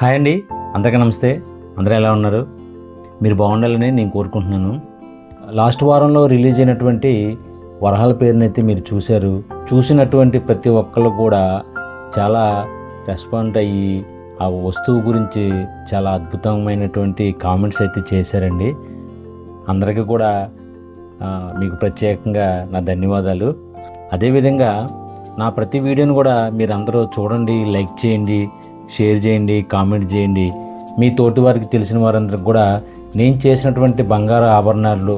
Hi అండి. అందరికీ నమస్తే. అందరూ ఎలా ఉన్నారు? మీరు బాగుండాలని నేను కోరుకుంటున్నాను. లాస్ట్ వారంలో రిలీజ్ అయినటువంటి వరహాల పేరునైతే మీరు చూశారు. చూసినటువంటి ప్రతి ఒక్కళ్ళు కూడా చాలా రెస్పాండ్ అయ్యి ఆ వస్తువు గురించి చాలా అద్భుతమైనటువంటి కామెంట్స్ అయితే చేశారండి. అందరికీ కూడా మీకు ప్రత్యేకంగా నా ధన్యవాదాలు. అదేవిధంగా నా ప్రతి వీడియోని కూడా మీరు అందరూ చూడండి లైక్ చేయండి. షేర్ చేయండి కామెంట్ చేయండి. మీ తోటి వారికి తెలిసిన వారందరికి కూడా నేను చేసినటువంటి బంగారు ఆభరణాలు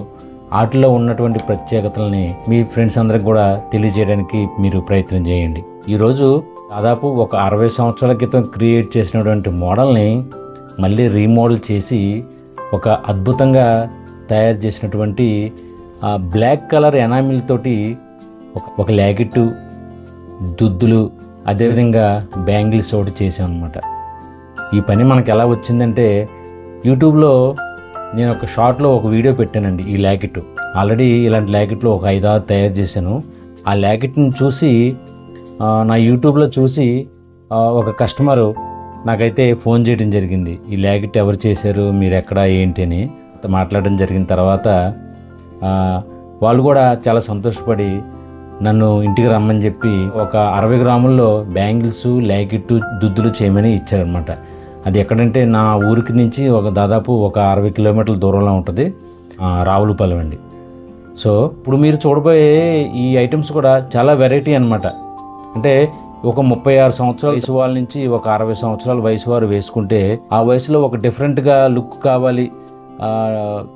వాటిలో ఉన్నటువంటి ప్రత్యేకతల్ని మీ ఫ్రెండ్స్ అందరికి కూడా తెలియజేయడానికి మీరు ప్రయత్నం చేయండి. ఈరోజు దాదాపు ఒక అరవై సంవత్సరాల క్రితం క్రియేట్ చేసినటువంటి మోడల్ని మళ్ళీ రీమోడల్ చేసి ఒక అద్భుతంగా తయారు చేసినటువంటి బ్లాక్ కలర్ ఎనామిల్ తోటి ఒక ఒక ల్యాకెట్టు దుద్దులు అదేవిధంగా బ్యాంగిల్స్ ఒకటి చేసాం అనమాట ఈ పని మనకు ఎలా వచ్చిందంటే యూట్యూబ్లో నేను ఒక షార్ట్లో ఒక వీడియో పెట్టానండి ఈ ల్యాకెట్ ఆల్రెడీ ఇలాంటి ల్యాకెట్లు ఒక ఐదు ఆరు తయారు చేశాను. ఆ ల్యాకెట్ని చూసి నా యూట్యూబ్లో చూసి ఒక కస్టమరు నాకైతే ఫోన్ చేయడం జరిగింది. ఈ ల్యాకెట్ ఎవరు చేశారు మీరు ఎక్కడ ఏంటి అని మాట్లాడడం జరిగిన తర్వాత వాళ్ళు కూడా చాలా సంతోషపడి నన్ను ఇంటికి రమ్మని చెప్పి ఒక అరవై గ్రాముల్లో బ్యాంగిల్స్ ల్యాకెట్టు దుద్దులు చేయమని ఇచ్చారనమాట అది ఎక్కడంటే నా ఊరికి నుంచి ఒక దాదాపు ఒక అరవై కిలోమీటర్ల దూరంలో ఉంటుంది రావులపాలెం అండి. సో ఇప్పుడు మీరు చూడబోయే ఈ ఐటమ్స్ కూడా చాలా వెరైటీ అనమాట అంటే ఒక ముప్పై ఆరు సంవత్సరాల వయసు వాళ్ళ నుంచి ఒక అరవై సంవత్సరాల వయసు వారు వేసుకుంటే ఆ వయసులో ఒక డిఫరెంట్గా లుక్ కావాలి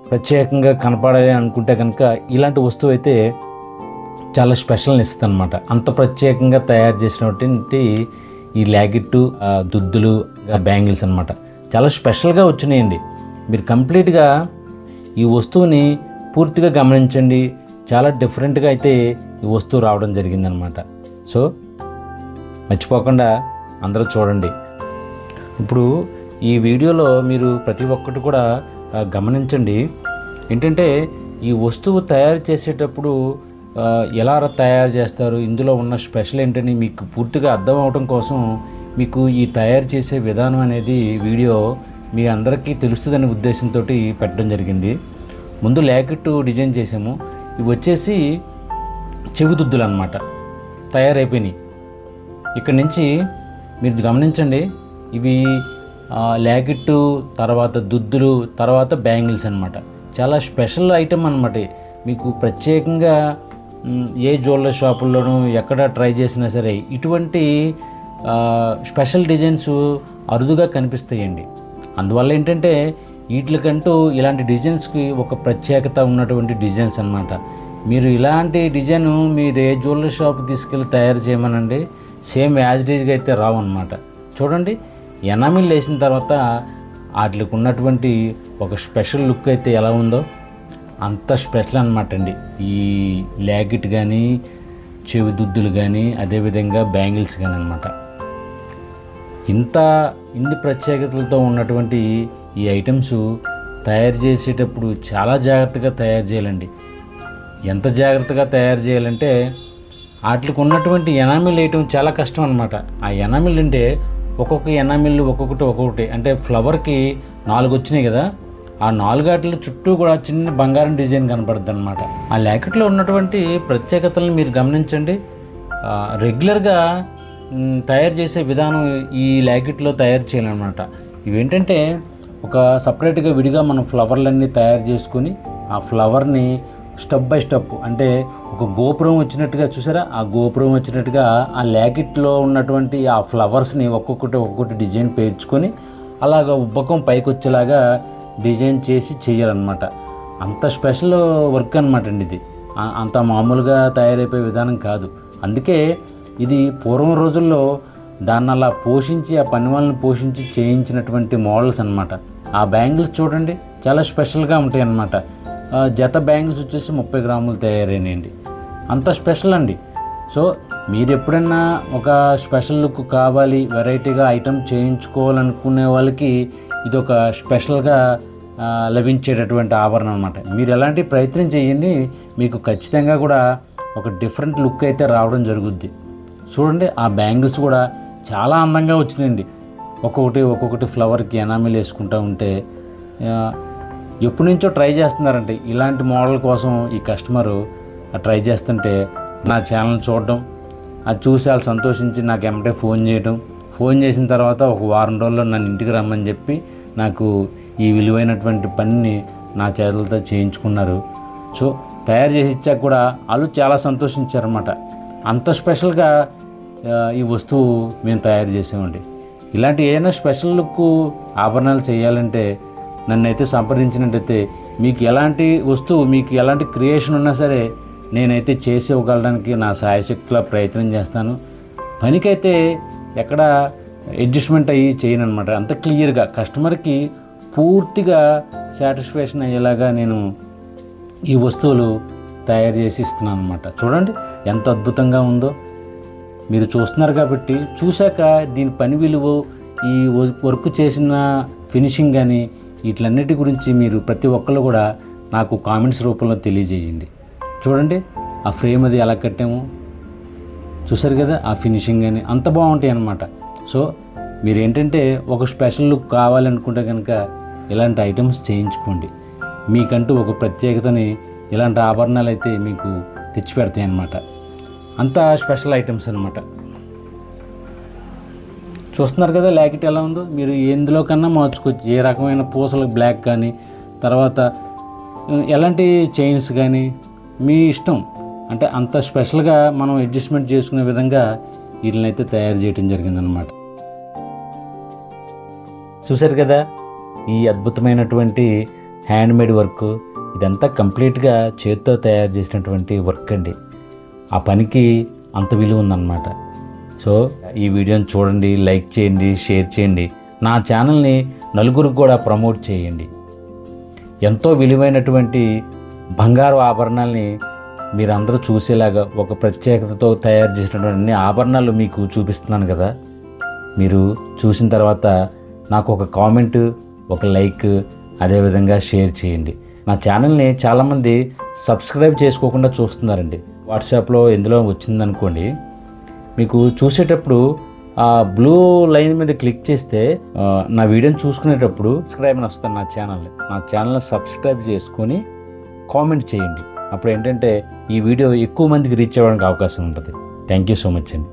ప్రత్యేకంగా కనపడాలి అనుకుంటే కనుక ఇలాంటి వస్తువు అయితే చాలా స్పెషల్ని ఇస్తుంది అనమాట అంత ప్రత్యేకంగా తయారు చేసినటువంటి ఈ ల్యాగిట్టు దుద్దులు బ్యాంగిల్స్ అనమాట చాలా స్పెషల్గా వచ్చినాయండి. మీరు కంప్లీట్గా ఈ వస్తువుని పూర్తిగా గమనించండి. చాలా డిఫరెంట్గా అయితే ఈ వస్తువు రావడం జరిగిందనమాట సో మర్చిపోకుండా అందరూ చూడండి. ఇప్పుడు ఈ వీడియోలో మీరు ప్రతి ఒక్కటి కూడా గమనించండి. ఏంటంటే ఈ వస్తువు తయారు చేసేటప్పుడు ఎలా తయారు చేస్తారు? ఇందులో ఉన్న స్పెషల్ ఏంటని మీకు పూర్తిగా అర్థం అవడం కోసం మీకు ఈ తయారు చేసే విధానం అనేది వీడియో మీ అందరికీ తెలుస్తుందనే ఉద్దేశంతో పెట్టడం జరిగింది. ముందు ల్యాకెట్ డిజైన్ చేసాము. ఇవి వచ్చేసి చెవిదుద్దులు అనమాట తయారైపోయినాయి. ఇక్కడ నుంచి మీరు గమనించండి ఇవి ఆ, ల్యాకెట్టు తర్వాత దుద్దులు తర్వాత బ్యాంగిల్స్ అనమాట చాలా స్పెషల్ ఐటెం అనమాట మీకు ప్రత్యేకంగా ఏ జ్యువెలరీ షాపుల్లోనూ ఎక్కడ ట్రై చేసినా సరే ఇటువంటి స్పెషల్ డిజైన్స్ అరుదుగా కనిపిస్తాయండి. అందువల్ల ఏంటంటే వీటికంటూ ఇలాంటి డిజైన్స్కి ఒక ప్రత్యేకత ఉన్నటువంటి డిజైన్స్ అన్నమాట. మీరు ఇలాంటి డిజైన్ మీరు ఏ జ్యువెలరీ షాప్ తీసుకెళ్ళి తయారు చేయమనండి. సేమ్ యాజ్ డీజ్గా అయితే రావు అనమాట చూడండి ఎనామిల్ వేసిన తర్వాత వాటికి ఉన్నటువంటి ఒక స్పెషల్ లుక్ అయితే ఎలా ఉందో. అంత స్పెషల్ అనమాట అండి. ఈ ల్యాకెట్ కానీ చెవి దుద్దులు కానీ అదేవిధంగా బ్యాంగిల్స్ కానీ అనమాట ఇంత ఇన్ని ప్రత్యేకతలతో ఉన్నటువంటి ఈ ఐటమ్స్ తయారు చేసేటప్పుడు చాలా జాగ్రత్తగా తయారు చేయాలండి. ఎంత జాగ్రత్తగా తయారు చేయాలంటే వాటికి ఉన్నటువంటి ఎనామిల్ వేయటం చాలా కష్టం అనమాట ఆ ఎనామిల్ అంటే ఒక్కొక్క ఎనామిల్ ఒక్కొక్కటి ఒక్కొక్కటి అంటే ఫ్లవర్కి నాలుగు వచ్చినాయి కదా ఆ నాలుగాటల చుట్టూ కూడా చిన్న బంగారం డిజైన్ కనపడుతుంది అనమాట ఆ ల్యాకెట్లో ఉన్నటువంటి ప్రత్యేకతలను మీరు గమనించండి. రెగ్యులర్గా తయారు చేసే విధానం ఈ ల్యాకెట్లో తయారు చేయాలన్నమాట. ఇవేంటంటే ఒక సపరేట్గా విడిగా మనం ఫ్లవర్లన్నీ తయారు చేసుకొని ఆ ఫ్లవర్ని స్టెప్ బై స్టెప్ అంటే ఒక గోపురం వచ్చినట్టుగా చూసారా? ఆ గోపురం వచ్చినట్టుగా ఆ ల్యాకెట్లో ఉన్నటువంటి ఆ ఫ్లవర్స్ని ఒక్కొక్కటి ఒక్కొక్కటి డిజైన్ పేర్చుకొని అలాగ ఉబ్బకం పైకి వచ్చేలాగా డిజైన్ చేసి చేయాలన్నమాట అంత స్పెషల్ వర్క్ అనమాట అండి ఇది. అంత మామూలుగా తయారైపోయే విధానం కాదు. అందుకే ఇది పూర్వం రోజుల్లో దాన్ని అలా పోషించి ఆ పని వాళ్ళని పోషించి చేయించినటువంటి మోడల్స్ అన్నమాట. ఆ బ్యాంగిల్స్ చూడండి చాలా స్పెషల్గా ఉంటాయి అన్నమాట జత బ్యాంగిల్స్ వచ్చేసి ముప్పై గ్రాములు తయారైనాయండి. అంత స్పెషల్ అండి. సో మీరు ఎప్పుడన్నా ఒక స్పెషల్ లుక్ కావాలి వెరైటీగా ఐటమ్ చేయించుకోవాలనుకునే వాళ్ళకి ఇదొక స్పెషల్గా లభించేటటువంటి ఆభరణం అనమాట మీరు ఎలాంటి ప్రయత్నం చేయండి మీకు ఖచ్చితంగా కూడా ఒక డిఫరెంట్ లుక్ అయితే రావడం జరుగుద్ది. చూడండి ఆ బ్యాంగిల్స్ కూడా చాలా అందంగా వచ్చినాయండి. ఒక్కొక్కటి ఒక్కొక్కటి ఫ్లవర్కి ఎనామిల్ వేసుకుంటూ ఉంటే ఎప్పటి నుంచో ట్రై చేస్తున్నారంటే ఇలాంటి మోడల్ కోసం ఈ కస్టమరు ట్రై చేస్తుంటే నా ఛానల్ చూడడం అది చూసి వాళ్ళు సంతోషించి నాకు ఎమ్మటే ఫోన్ చేయడం ఫోన్ చేసిన తర్వాత ఒక వారం రోజుల్లో నన్ను ఇంటికి రమ్మని చెప్పి నాకు ఈ విలువైనటువంటి పనిని నా చేతులతో చేయించుకున్నారు. సో తయారు చేసి ఇచ్చాక కూడా వాళ్ళు చాలా సంతోషించారన్నమాట. అంత స్పెషల్గా ఈ వస్తువు మేము తయారు చేసామండి. ఇలాంటి ఏదైనా స్పెషల్ లుక్ ఆభరణాలు చేయాలంటే నన్నైతే సంప్రదించినట్టయితే మీకు ఎలాంటి వస్తువు మీకు ఎలాంటి క్రియేషన్ ఉన్నా సరే నేనైతే చేసి ఇవ్వగలడానికి నా సాయశక్తిలో ప్రయత్నం చేస్తాను. పనికైతే ఎక్కడ అడ్జస్ట్మెంట్ అయ్యి చేయను అనమాట అంత క్లియర్గా కస్టమర్కి పూర్తిగా సాటిస్ఫాక్షన్ అయ్యేలాగా నేను ఈ వస్తువులు తయారు చేసి ఇస్తున్నాను అనమాట చూడండి ఎంత అద్భుతంగా ఉందో. మీరు చూస్తున్నారు కాబట్టి చూశాక దీని పని విలువ ఈ వర్క్ చేసిన ఫినిషింగ్ కానీ వీటిలన్నిటి గురించి మీరు ప్రతి ఒక్కరు కూడా నాకు కామెంట్స్ రూపంలో తెలియజేయండి. చూడండి ఆ ఫ్రేమ్ అది ఎలా కట్టాము. చూసారు కదా ఆ ఫినిషింగ్ కానీ అంత బాగుంటాయి అన్నమాట. సో మీరు ఏంటంటే ఒక స్పెషల్ లుక్ కావాలనుకుంటే కనుక ఇలాంటి ఐటమ్స్ చేయించుకోండి. మీకంటూ ఒక ప్రత్యేకతని ఇలాంటి ఆభరణాలు అయితే మీకు తెచ్చిపెడతాయి అన్నమాట. అంత స్పెషల్ ఐటమ్స్ అనమాట చూస్తున్నారు కదా ల్యాకెట్ ఎలా ఉందో? మీరు ఎందులో కన్నా మార్చుకోవచ్చు. ఏ రకమైన పూసలు బ్లాక్ కానీ తర్వాత ఎలాంటి చైన్స్ కానీ మీ ఇష్టం. అంటే అంత స్పెషల్గా మనం అడ్జస్ట్మెంట్ చేసుకునే విధంగా వీళ్ళనైతే అయితే తయారు చేయడం జరిగిందనమాట చూశారు కదా ఈ అద్భుతమైనటువంటి హ్యాండ్మేడ్ వర్క్ ఇదంతా కంప్లీట్గా చేతితో తయారు చేసినటువంటి వర్క్ అండి. ఆ పనికి అంత విలువ ఉందన్నమాట. సో ఈ వీడియోని చూడండి లైక్ చేయండి షేర్ చేయండి. నా ఛానల్ని నలుగురికి కూడా ప్రమోట్ చేయండి. ఎంతో విలువైనటువంటి బంగారు ఆభరణాల్ని మీరందరూ చూసేలాగా ఒక ప్రత్యేకతతో తయారు చేసినటువంటి అన్ని ఆభరణాలు మీకు చూపిస్తున్నాను కదా. మీరు చూసిన తర్వాత నాకు ఒక కామెంట్ ఒక లైక్ అదేవిధంగా షేర్ చేయండి. నా ఛానల్ని చాలామంది సబ్స్క్రైబ్ చేసుకోకుండా చూస్తున్నారండి. వాట్సాప్లో ఎందులో వచ్చిందనుకోండి మీకు చూసేటప్పుడు ఆ బ్లూ లైన్ మీద క్లిక్ చేస్తే నా వీడియోని చూసుకునేటప్పుడు సబ్స్క్రైబ్ అని వస్తాను నా ఛానల్ నా ఛానల్ని సబ్స్క్రైబ్ చేసుకొని కామెంట్ చేయండి. అప్పుడు ఏంటంటే ఈ వీడియో ఎక్కువ మందికి రీచ్ అవ్వడానికి అవకాశం ఉంటుంది. థ్యాంక్ యూ సో మచ్ అండి.